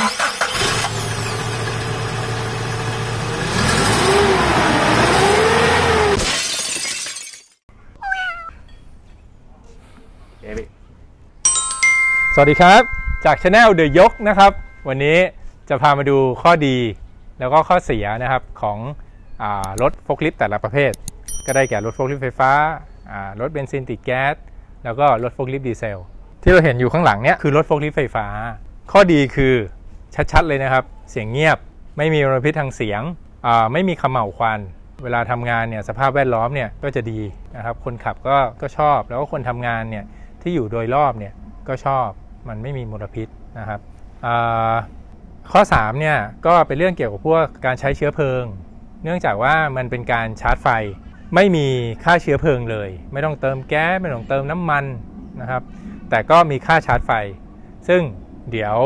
สวัสดีครับ จากช anel The ยกนะครับ วันนี้จะพามาดูข้อดีแล้วก็ข้อเสียนะครับของอรถโฟล์คลิฟต์แต่ละประเภท ก็ได้แก่รถโฟล์คลิฟต์ไฟฟ้ารถเบนซินติดแก๊สแล้วก็รถโฟล์คลิฟต์ดีเซลที่เราเห็นอยู่ข้างหลังเนี่ยคือรถโฟล์คลิฟต์ไฟฟ้า ข้อดีคือ ชัดๆเลยนะครับ เสียงเงียบ ไม่มีมลพิษทางเสียงอ่าไม่มีขม่าวควัน เวลาทำงานเนี่ยสภาพแวดล้อมเนี่ยก็จะดีนะครับ คนขับก็ก็ชอบ แล้วก็คนทำงานเนี่ยที่อยู่โดยรอบเนี่ยก็ชอบ มันไม่มีมลพิษนะครับอ่าข้อ3เนี่ยก็เป็นเรื่องเกี่ยวกับพวกการใช้เชื้อเพลิง เนื่องจากว่ามันเป็นการชาร์จไฟ ไม่มีค่าเชื้อเพลิงเลย ไม่ต้องเติมแก๊สไม่ต้องเติมน้ำมันนะครับ แต่ก็มีค่าชาร์จไฟ ซึ่งเดี๋ยว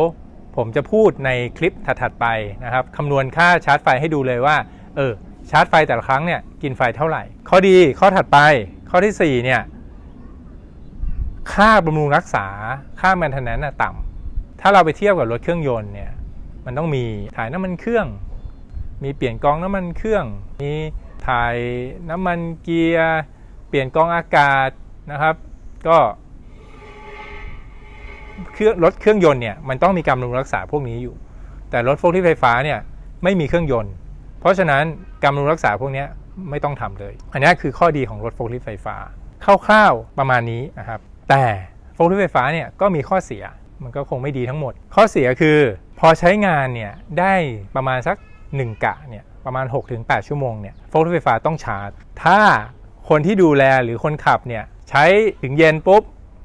ผมจะพูดในคลิปถัดๆไปนะครับคำนวณค่าชาร์จไฟให้ดูเลยว่าเออชาร์จไฟแต่ละครั้งเนี่ยกินไฟเท่าไหร่ ข้อดีข้อถัดไปข้อที่4เนี่ยค่าบำรุงรักษาค่าแมนเทนแนนต่ำถ้าเราไปเทียบกับรถเครื่องยนต์เนี่ยมันต้องมีถ่ายน้ำมันเครื่อง มีเปลี่ยนกองน้ำมันเครื่อง มีถ่ายน้ำมันเกียร์ เปลี่ยนกองอากาศนะครับ ก็ เครื่องรถเครื่องยนต์เนี่ยมันต้องมีการบำรุงรักษาพวกนี้อยู่ แต่รถพวกที่ไฟฟ้าเนี่ยไม่มีเครื่องยนต์ เพราะฉะนั้นการบำรุงรักษาพวกนี้ไม่ต้องทำเลย อันนี้คือข้อดีของรถโฟล์คลิฟต์ไฟฟ้าคร่าวๆประมาณนี้นะครับ แต่โฟล์คลิฟต์ไฟฟ้าเนี่ยก็มีข้อเสียมันก็คงไม่ดีทั้งหมด ข้อเสียคือพอใช้งานเนี่ยได้ประมาณสัก 1 กะเนี่ยประมาณ 6-8 ชั่วโมงเนี่ยโฟล์คลิฟต์ไฟฟ้าต้องชาร์จ ถ้าคนที่ดูแลหรือคนขับเนี่ยใช้ถึงเย็นปุ๊บ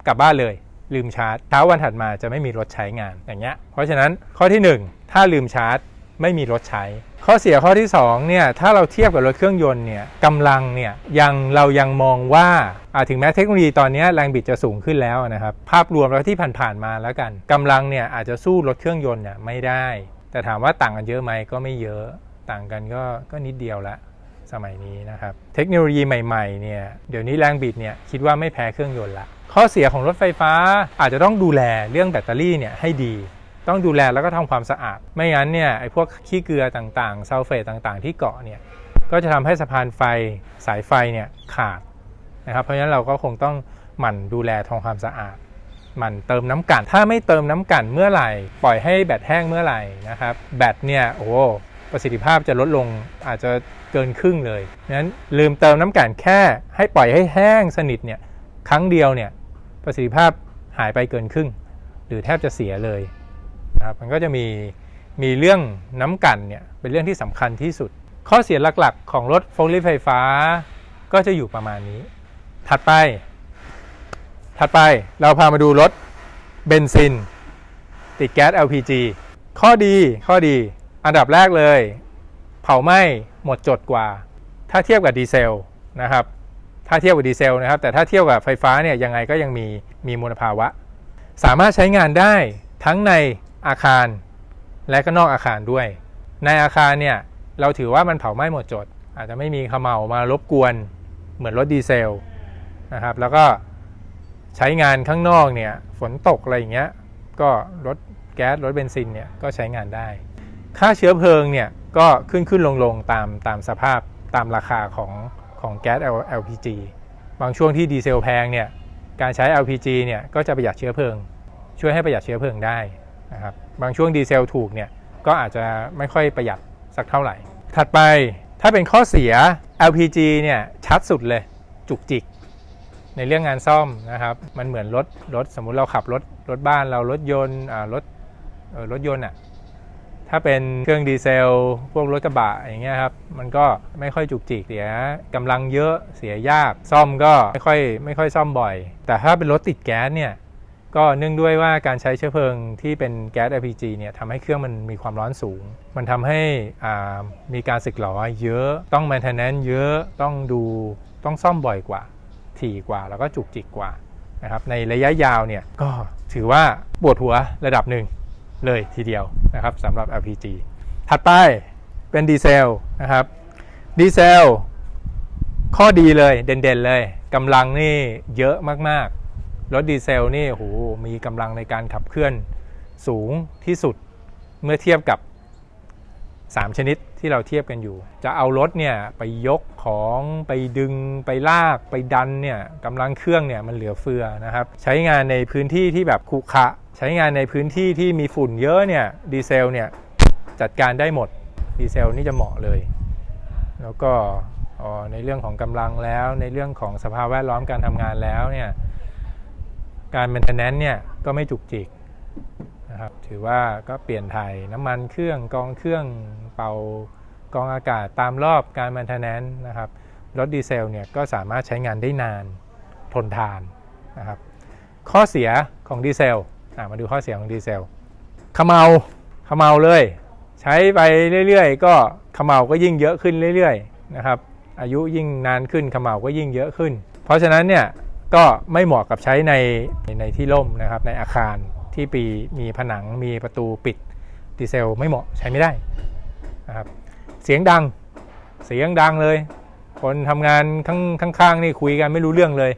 กลับบ้านเลย ลืมชาร์จเช้าวันถัดมาจะไม่มีรถใช้งานอย่างเงี้ยเพราะฉะนั้นข้อที่ 1 ถ้าลืมชาร์จไม่มีรถใช้ ข้อเสียข้อที่2เนี่ยถ้าเราเทียบกับรถเครื่องยนต์เนี่ยกำลังเนี่ยยังเรายังมองว่าอาถึงแม้เทคโนโลยีตอนนี้แรงบิดจะสูงขึ้นแล้วนะครับภาพรวมแล้วที่ผ่านๆมาแล้วกันกำลังเนี่ยอาจจะสู้รถเครื่องยนต์เนี่ยไม่ได้ แต่ถามว่าต่างกันเยอะไหมก็ไม่เยอะต่างกันก็ก็นิดเดียวละสมัยนี้นะครับเทคโนโลยีใหม่ๆเนี่ยเดี๋ยวนี้แรงบิดเนี่ยคิดว่าไม่แพ้เครื่องยนต์ละ ข้อเสียของรถไฟฟ้าอาจจะต้องดูแลเรื่องแบตเตอรี่เนี่ยให้ดี ต้องดูแลแล้วก็ทำความสะอาด ไม่งั้นเนี่ยไอ้พวกขี้เกลือต่างๆซัลเฟตต่างๆ ที่เกาะเนี่ยก็จะทำให้สะพานไฟสายไฟเนี่ยขาดนะครับ เพราะฉะนั้นเราก็คงต้องหมั่นดูแลทำความสะอาด หมั่นเติมน้ำกัน ถ้าไม่เติมน้ำกันเมื่อไหร่ ปล่อยให้แบตแห้งเมื่อไหร่นะครับ แบตเนี่ยโอ้ประสิทธิภาพจะลดลงอาจจะเกินครึ่งเลยนั้นลืมเติมน้ำกันแค่ให้ปล่อยให้แห้งสนิทเนี่ยครั้งเดียวเนี่ย ประสิทธิภาพหายไปเกินครึ่ง หรือแทบจะเสียเลยนะครับมันก็จะมีมีเรื่องน้ำกันเนี่ยเป็นเรื่องที่สำคัญที่สุด ข้อเสียหลักๆ ของรถโฟล์ลิฟไฟฟ้า ก็จะอยู่ประมาณนี้ ถัดไป ถัดไปเราพามาดูรถเบนซิน ติดแก๊ส LPG ข้อดีข้อดีอันดับแรกเลย เผาไหม้หมดจดกว่า ถ้าเทียบกับดีเซลนะครับ ถ้าเทียบกับดีเซลนะครับแต่ถ้าเทียบกับไฟฟ้าเนี่ยยังไงก็ยังมีมีมลภาวะ สามารถใช้งานได้ทั้งในอาคารและก็นอกอาคารด้วย ในอาคารเนี่ยเราถือว่ามันเผาไหม้หมดจด อาจจะไม่มีขมเหลามารบกวนเหมือนรถดีเซลนะครับแล้วก็ใช้งานข้างนอกเนี่ยฝนตกอะไรอย่างเงี้ยก็รถแก๊สรถเบนซินเนี่ยก็ใช้งานได้ ค่าเชื้อเพลิงเนี่ยก็ขึ้นขึ้นลงลงตามตามสภาพตามราคาของ ของแก๊ส LPG บางช่วงที่ดีเซลแพงเนี่ยการใช้ LPG เนี่ยก็จะประหยัดเชื้อเพลิง ช่วยให้ประหยัดเชื้อเพลิงได้นะครับบางช่วงดีเซลถูกเนี่ยก็อาจจะไม่ค่อยประหยัดสักเท่าไหร่ ถัดไปถ้าเป็นข้อเสีย LPG เนี่ยชัดสุดเลยจุกจิก ในเรื่องงานซ่อมนะครับมันเหมือนรถรถสมมุติเราขับรถรถบ้านเรารถยนต์รถรถยนต์อะ ถ้าเป็นเครื่องดีเซล พวกรถกระบะอย่างเงี้ยครับ มันก็ไม่ค่อยจุกจิกเสียกำลังเยอะเสียยาก ซ่อมก็ไม่ค่อยไม่ค่อยซ่อมบ่อย แต่ถ้าเป็นรถติดแก๊สเนี่ยก็เนื่องด้วยว่าการใช้เชื้อเพลิงที่เป็นแก๊ส LPG เนี่ยทำให้เครื่องมันมีความร้อนสูง มันทำให้อ่ามีการสึกหรอเยอะ ต้อง maintenance เยอะ ต้องดูต้องซ่อมบ่อยกว่า ถี่กว่าแล้วก็จุกจิกกว่านะครับในระยะยาวเนี่ยก็ถือว่าปวดหัวระดับหนึ่ง เลยทีเดียวนะครับสำหรับ LPG ถัดไปเป็นดีเซลนะครับดีเซลข้อดีเลยเด่นๆเลยกำลังนี่เยอะมากๆ รถดีเซลนี่โหมีกำลังในการขับเคลื่อนสูงที่สุดเมื่อเทียบกับ 3 ชนิดที่เราเทียบกันอยู่ จะเอารถเนี่ยไปยกของไปดึงไปลากไปดันเนี่ยกำลังเครื่องเนี่ยมันเหลือเฟือนะครับ ใช้งานในพื้นที่ที่แบบขุขะใช้งานในพื้นที่ที่มีฝุ่นเยอะเนี่ยดีเซลเนี่ยจัดการได้หมดดีเซลนี่จะเหมาะเลย แล้วก็อ๋อในเรื่องของกำลังแล้ว ในเรื่องของสภาพแวดล้อมการทำงานแล้วเนี่ยการ maintenance เนี่ยก็ไม่จุกจิกนะครับถือว่าก็เปลี่ยนถ่ายน้ำมันเครื่องกองเครื่องเป่ากองอากาศตามรอบการมันเทนแนนนะครับรถดีเซลเนี่ยก็สามารถใช้งานได้นานทนทานนะครับข้อเสียของดีเซล มาดูข้อเสียของดีเซลขมเมาขมเมาเลย ใช้ไปเรื่อยๆ ก็ขมเมาก็ยิ่งเยอะขึ้นเรื่อยๆนะครับ อายุยิ่งนานขึ้นขมเมาก็ยิ่งเยอะขึ้น เพราะฉะนั้นเนี่ยก็ไม่เหมาะกับใช้ในในที่ร่มนะครับ ในอาคารที่ปีมีผนังมีประตูปิดดีเซลไม่เหมาะใช้ไม่ได้นะครับ เสียงดังเสียงดังเลย คนทำงานข้างข้างๆนี่คุยกันไม่รู้เรื่องเลย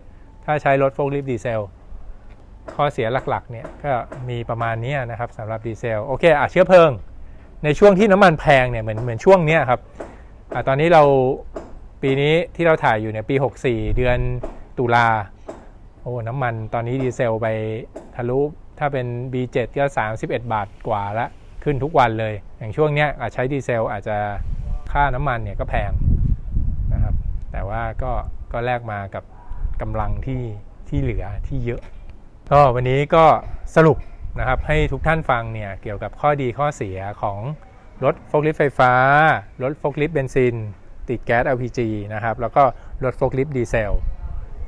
ถ้าใช้รถโฟล์คลิฟต์ดีเซล ข้อเสียหลักๆเนี่ยก็มีประมาณนี้นะครับสำหรับดีเซลโอเคอะเชื้อเพลิง ในช่วงที่น้ำมันแพงเนี่ยเหมือนเหมือนช่วงเนี้ยครับอะตอนนี้เราปีนี้ที่เราถ่ายอยู่เนี่ยปี 64 เดือนตุลาโอ้น้ำมันตอนนี้ดีเซลไปทะลุถ้าเป็น B7 ก็31 บาทกว่าละขึ้นทุกวันเลย อย่างช่วงเนี้ยอาจใช้ดีเซลอาจจะค่าน้ำมันเนี่ยก็แพงนะครับแต่ว่าก็ก็แลกมากับกำลังที่ที่เหลือที่เยอะ ก็วันนี้ก็สรุปนะครับให้ทุกท่านฟังเนี่ยเกี่ยวกับข้อดีข้อเสียของรถโฟล์คลิฟต์ไฟฟ้า รถโฟล์คลิฟต์เบนซิน ติดแก๊ส LPG นะครับ แล้วก็รถโฟล์คลิฟต์ดีเซล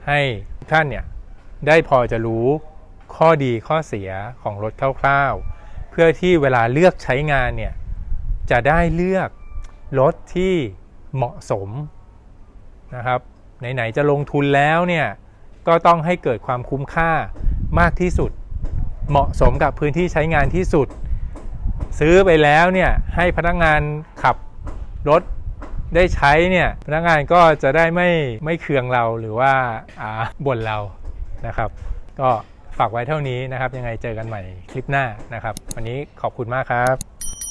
ให้ทุกท่านเนี่ยได้พอจะรู้ข้อดีข้อเสียของรถคร่าวๆ เพื่อที่เวลาเลือกใช้งานเนี่ยจะได้เลือกรถที่เหมาะสมนะครับไหนๆจะลงทุนแล้วเนี่ยก็ต้องให้เกิดความคุ้มค่า มากที่สุด เหมาะสมกับพื้นที่ใช้งานที่สุด ซื้อไปแล้วเนี่ยให้พนักงานขับรถได้ใช้เนี่ยพนักงานก็จะได้ไม่ไม่เคืองเราหรือว่าอ่าบ่นเรานะครับ ก็ฝากไว้เท่านี้นะครับ ยังไงเจอกันใหม่คลิปหน้านะครับ วันนี้ขอบคุณมากครับ